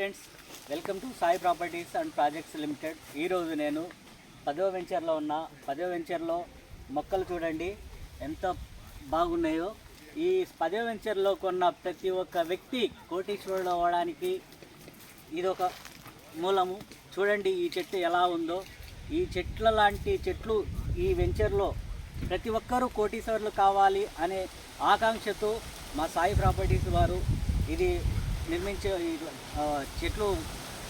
Friends welcome to Sai properties and projects limited ఈరోజు నేను పదో వెంచర్లో ఉన్న. పదో వెంచర్లో మొక్కలు చూడండి ఎంత బాగున్నాయో. ఈ పదో వెంచర్లో కొన్న ప్రతి ఒక్క వ్యక్తి కోటీశ్వరుడు అవ్వడానికి ఇది ఒక మూలము. చూడండి ఈ చెట్టు ఎలా ఉందో. ఈ చెట్ల లాంటి చెట్లు ఈ వెంచర్లో ప్రతి ఒక్కరూ కోటీశ్వర్లు కావాలి అనే ఆకాంక్షతో మా సాయి ప్రాపర్టీస్ వారు ఇది నిర్మించే చెట్లు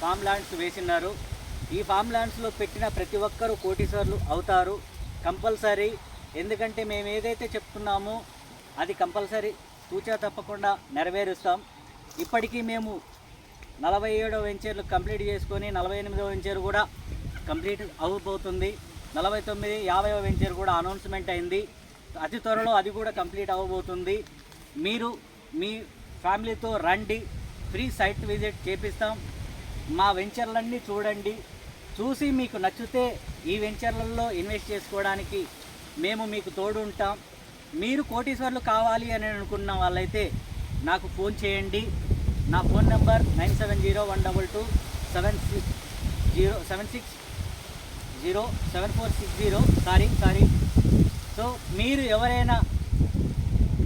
ఫామ్ ల్యాండ్స్ వేసినారు. ఈ ఫామ్ ల్యాండ్స్లో పెట్టిన ప్రతి ఒక్కరూ కోటీశ్వర్లు అవుతారు. కంపల్సరీ. ఎందుకంటే మేము ఏదైతే చెప్తున్నామో అది కంపల్సరీ. తూచా తప్పకుండా నెరవేరుస్తాం. ఇప్పటికీ మేము నలభై ఏడో వెంచర్లు కంప్లీట్ చేసుకొని నలభై ఎనిమిదో వెంచర్ కూడా కంప్లీట్ అవ్వబోతుంది నలభై తొమ్మిది యాభైవ వెంచర్ కూడా అనౌన్స్మెంట్ అయింది. అతి త్వరలో అది కూడా కంప్లీట్ అవ్వబోతుంది మీరు మీ ఫ్యామిలీతో రండి. ఫ్రీ సైట్ విజిట్ చేపిస్తాం. మా వెంచర్లన్నీ చూడండి. చూసి మీకు నచ్చితే ఈ వెంచర్లలో ఇన్వెస్ట్ చేసుకోవడానికి మేము మీకు తోడు ఉంటాం మీరు కోటీశ్వర్లు కావాలి అని అనుకున్న వాళ్ళైతే నాకు ఫోన్ చేయండి. నా phone number nine seven zero one double two seven six zero seven six zero seven four six zero. Sorry sorry. So మీరు ఎవరైనా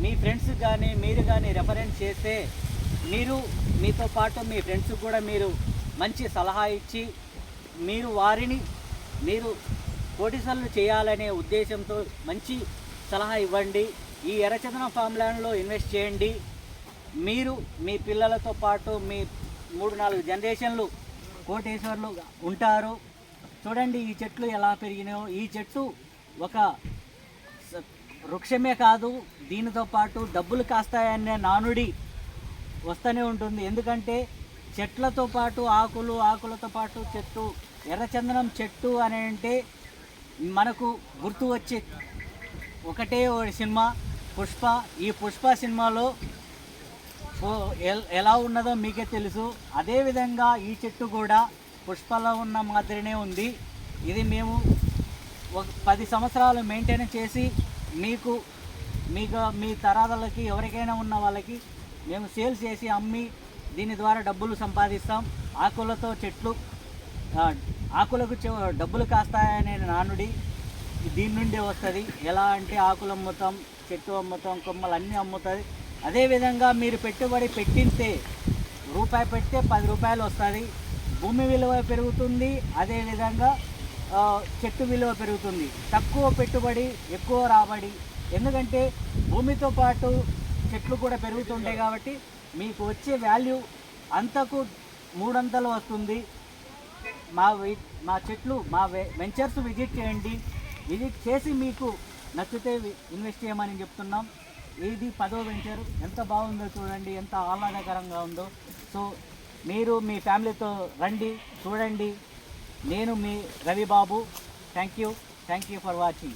మీ ఫ్రెండ్స్ కానీ మీరు కానీ రెఫరెన్స్ చేస్తే మీరు మీతో పాటు మీ ఫ్రెండ్స్కి కూడా మీరు మంచి సలహా ఇచ్చి మీరు వారిని మీరు కోటిసల్లు చేయాలనే ఉద్దేశంతో మంచి సలహా ఇవ్వండి. ఈ ఎర్రచందనం ఫామ్ ల్యాండ్లో ఇన్వెస్ట్ చేయండి. మీరు మీ పిల్లలతో పాటు మీ మూడు నాలుగు జనరేషన్లు కోటేశ్వర్లు ఉంటారు. చూడండి ఈ చెట్లు ఎలా పెరిగినాయో. ఈ చెట్టు ఒక వృక్షమే కాదు. దీనితో పాటు డబ్బులు కాస్తాయనే నానుడి వస్తూనే ఉంటుంది. ఎందుకంటే చెట్లతో పాటు ఆకులు ఆకులతో పాటు చెట్టు ఎర్రచందనం చెట్టు అని అంటే మనకు గుర్తు వచ్చే ఒకటే ఒక సినిమా పుష్ప. ఈ పుష్ప సినిమాలో ఎలా ఉన్నదో మీకే తెలుసు. అదేవిధంగా ఈ చెట్టు కూడా పుష్పలో ఉన్న మాదిరినే ఉంది. ఇది మేము ఒక పది సంవత్సరాలు మెయింటైన్ చేసి మీకు మీకు మీ తరాదలకి ఎవరికైనా ఉన్న వాళ్ళకి మేము సేల్స్ చేసి అమ్మి దీని ద్వారా డబ్బులు సంపాదిస్తాం. ఆకులతో చెట్లు ఆకులకు చె- డబ్బులు కాస్తాయనే నానుడి దీని నుండే వస్తుంది. ఎలా అంటే ఆకులు అమ్ముతాం చెట్టు అమ్ముతాం కొమ్మలు అన్నీ అమ్ముతుంది. అదేవిధంగా మీరు పెట్టుబడి పెట్టింటే రూపాయి పెడితే పది రూపాయలు వస్తుంది. భూమి విలువ పెరుగుతుంది అదేవిధంగా చెట్టు విలువ పెరుగుతుంది. తక్కువ పెట్టుబడి ఎక్కువ రాబడి. ఎందుకంటే భూమితో పాటు చెట్లు కూడా పెరుగుతుంటాయి కాబట్టి మీకు వచ్చే వాల్యూ అంతకు మూడంతలు వస్తుంది. మా మా చెట్లు మా వె- వెంచర్స్ విజిట్ చేయండి. విజిట్ చేసి మీకు నచ్చితే ఇన్వెస్ట్ చేయమని చెప్తున్నాం. ఇది పదో వెంచర్ ఎంత బాగుందో చూడండి ఎంత ఆహ్లాదకరంగా ఉందో. సో మీరు మీ ఫ్యామిలీతో రండి చూడండి. నేను మీ Ravibabu. Thank you thank you for watching